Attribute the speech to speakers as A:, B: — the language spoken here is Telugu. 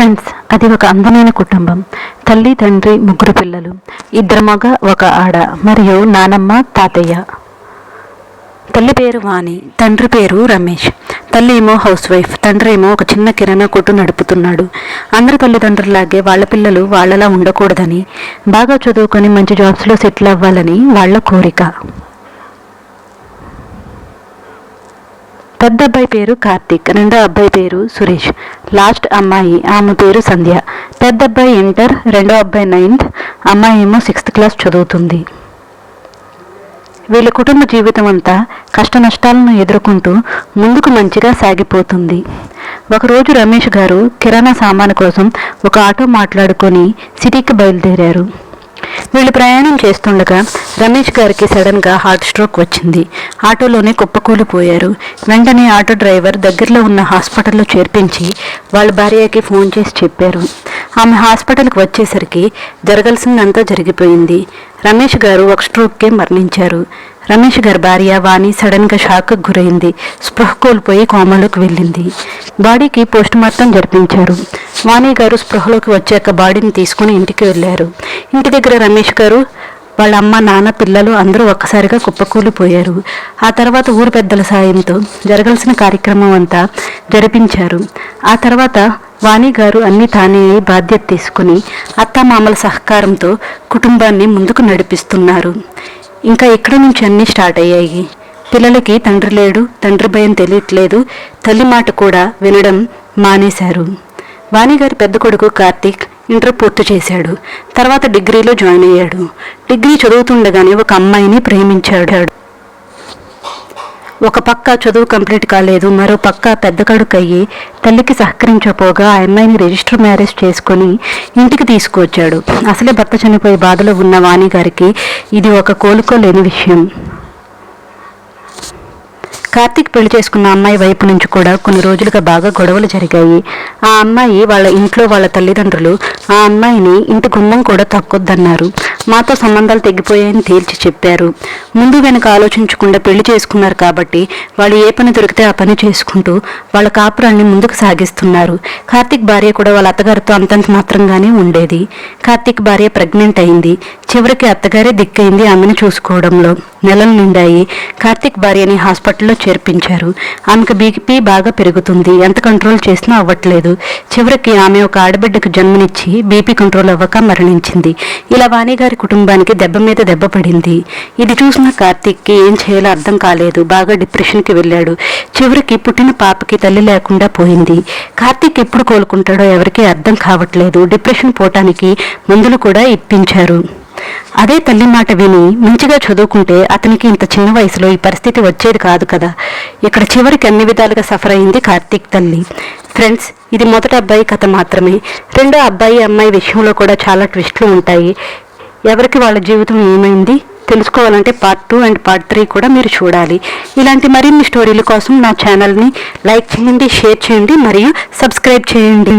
A: ఫ్రెండ్స్ అది ఒక అందమైన కుటుంబం. తల్లి తండ్రి ముగ్గురు పిల్లలు. ఇద్దరు మగ ఒక ఆడ. మరియు నానమ్మ తాతయ్య. తల్లి పేరు వాణి తండ్రి పేరు రమేష్. తల్లి ఏమో హౌస్ వైఫ్ తండ్రి ఏమో ఒక చిన్న కిరాణా కొట్టు నడుపుతున్నాడు. అందరి తల్లిదండ్రులాగే వాళ్ళ పిల్లలు వాళ్ళలా ఉండకూడదని బాగా చదువుకొని మంచి జాబ్స్లో సెటిల్ అవ్వాలని వాళ్ళ కోరిక. పెద్ద అబ్బాయి పేరు కార్తీక్ రెండో అబ్బాయి పేరు సురేష్ లాస్ట్ అమ్మాయి ఆమె పేరు సంధ్య. పెద్ద అబ్బాయి ఇంటర్ రెండో అబ్బాయి నైన్త్ అమ్మాయి ఏమో సిక్స్త్ క్లాస్ చదువుతుంది. వీళ్ళ కుటుంబ జీవితం అంతా కష్ట నష్టాలను ఎదుర్కొంటూ ముందుకు మంచిగా సాగిపోతుంది. ఒకరోజు రమేష్ గారు కిరాణా సామాను కోసం ఒక ఆటో మాట్లాడుకొని సిటీకి బయలుదేరారు. వీళ్ళు ప్రయాణం చేస్తుండగా రమేష్ గారికి సడన్గా హార్ట్ స్ట్రోక్ వచ్చింది. ఆటోలోనే కుప్పకూలిపోయారు వెంటనే ఆటో డ్రైవర్ దగ్గరలో ఉన్న హాస్పిటల్లో చేర్పించి వాళ్ళ భార్యకి ఫోన్ చేసి చెప్పారు. ఆమె హాస్పిటల్కి వచ్చేసరికి జరగాల్సిందంతా జరిగిపోయింది. రమేష్ గారు ఒక స్ట్రోక్కే మరణించారు. రమేష్ గారి భార్య వాణి సడన్గా షాక్కు గురైంది. స్పృహ కోల్పోయి కోమలోకి వెళ్ళింది. బాడీకి పోస్టుమార్టం జరిపించారు. వాణి గారు స్పృహలోకి వచ్చాక బాడీని తీసుకుని ఇంటికి వెళ్ళారు. ఇంటి దగ్గర రమేష్ గారు వాళ్ళ అమ్మ నాన్న పిల్లలు అందరూ ఒక్కసారిగా కుప్పకూలిపోయారు. ఆ తర్వాత ఊరు పెద్దల సాయంతో జరగాల్సిన కార్యక్రమం అంతా జరిపించారు. ఆ తర్వాత వాణి గారు అన్ని తానే బాధ్యత తీసుకుని అత్తమామల సహకారంతో కుటుంబాన్ని ముందుకు నడిపిస్తున్నారు. ఇంకా ఇక్కడ నుంచి అన్నీ స్టార్ట్ అయ్యాయి. పిల్లలకి తండ్రి లేడు తండ్రి భయం తెలియట్లేదు తల్లి మాట కూడా వినడం మానేశారు. వాణిగారి పెద్ద కొడుకు కార్తీక్ ఇంటర్ పూర్తి చేశాడు. తర్వాత డిగ్రీలో జాయిన్ అయ్యాడు. డిగ్రీ చదువుతుండగానే ఒక అమ్మాయిని ప్రేమించాడు. ఒక పక్క చదువు కంప్లీట్ కాలేదు మరో పక్క పెద్ద కడుకు అయ్యి తల్లికి సహకరించపోగా ఆ అమ్మాయిని రిజిస్టర్ మ్యారేజ్ చేసుకొని ఇంటికి తీసుకువచ్చాడు. అసలే భర్త చనిపోయే బాధలో ఉన్న వాణి గారికి ఇది ఒక కోలుకోలేని విషయం. కార్తీక్ పెళ్ళి చేసుకున్న అమ్మాయి వైపు నుంచి కూడా కొన్ని రోజులుగా బాగా గొడవలు జరిగాయి. ఆ అమ్మాయి వాళ్ళ ఇంట్లో వాళ్ళ తల్లిదండ్రులు ఆ అమ్మాయిని ఇంటి గుమ్మం కూడా తక్కొద్దన్నారు. మాతో సంబంధాలు తెగిపోయాయని తేల్చి చెప్పారు. ముందు వెనక ఆలోచించకుండా పెళ్ళి చేసుకున్నారు కాబట్టి వాళ్ళు ఏ పని దొరికితే ఆ పని చేసుకుంటూ వాళ్ళ కాపురాన్ని ముందుకు సాగిస్తున్నారు. కార్తీక్ భార్య కూడా వాళ్ళ అత్తగారితో అంతంత మాత్రంగానే ఉండేది. కార్తీక్ భార్య ప్రెగ్నెంట్ అయింది. చివరికి అత్తగారే దిక్కైంది ఆమెను చూసుకోవడంలో. నెలలు నిండాయి. కార్తీక్ భార్యని హాస్పిటల్లో చేర్పించారు. ఆమెకు బీపీ బాగా పెరుగుతుంది. ఎంత కంట్రోల్ చేసినా అవ్వట్లేదు. చివరికి ఆమె ఒక ఆడబిడ్డకు జన్మనిచ్చి బీపీ కంట్రోల్ అవ్వక మరణించింది. ఇలా వాణిగారు గారి కుటుంబానికి దెబ్బ మీద దెబ్బ పడింది. ఇది చూసిన కార్తీక్కి ఏం చేయాలో అర్థం కాలేదు. బాగా డిప్రెషన్కి వెళ్ళాడు. చివరికి పుట్టిన పాపకి తల్లి లేకుండా పోయింది. కార్తీక్ ఎప్పుడు కోలుకుంటాడో ఎవరికీ అర్థం కావట్లేదు. డిప్రెషన్ పోవటానికి మందులు కూడా ఇప్పించారు. అదే తల్లి మాట విని మంచిగా చదువుకుంటే అతనికి ఇంత చిన్న వయసులో ఈ పరిస్థితి వచ్చేది కాదు కదా. ఇక్కడ చివరికి అన్ని విధాలుగా సఫర్ అయింది కార్తీక్ తల్లి. ఫ్రెండ్స్ ఇది మొదటి అబ్బాయి కథ మాత్రమే. రెండో అబ్బాయి అమ్మాయి విషయంలో కూడా చాలా ట్విస్ట్లు ఉంటాయి. ఎవరికి వాళ్ళ జీవితం ఏమైంది? తెలుసుకోవాలంటే part two and part three కూడా మీరు చూడాలి. ఇలాంటి మరిన్ని స్టోరీల కోసం నా ఛానల్ని లైక్ చేయండి షేర్ చేయండి మరియు సబ్స్క్రైబ్ చేయండి.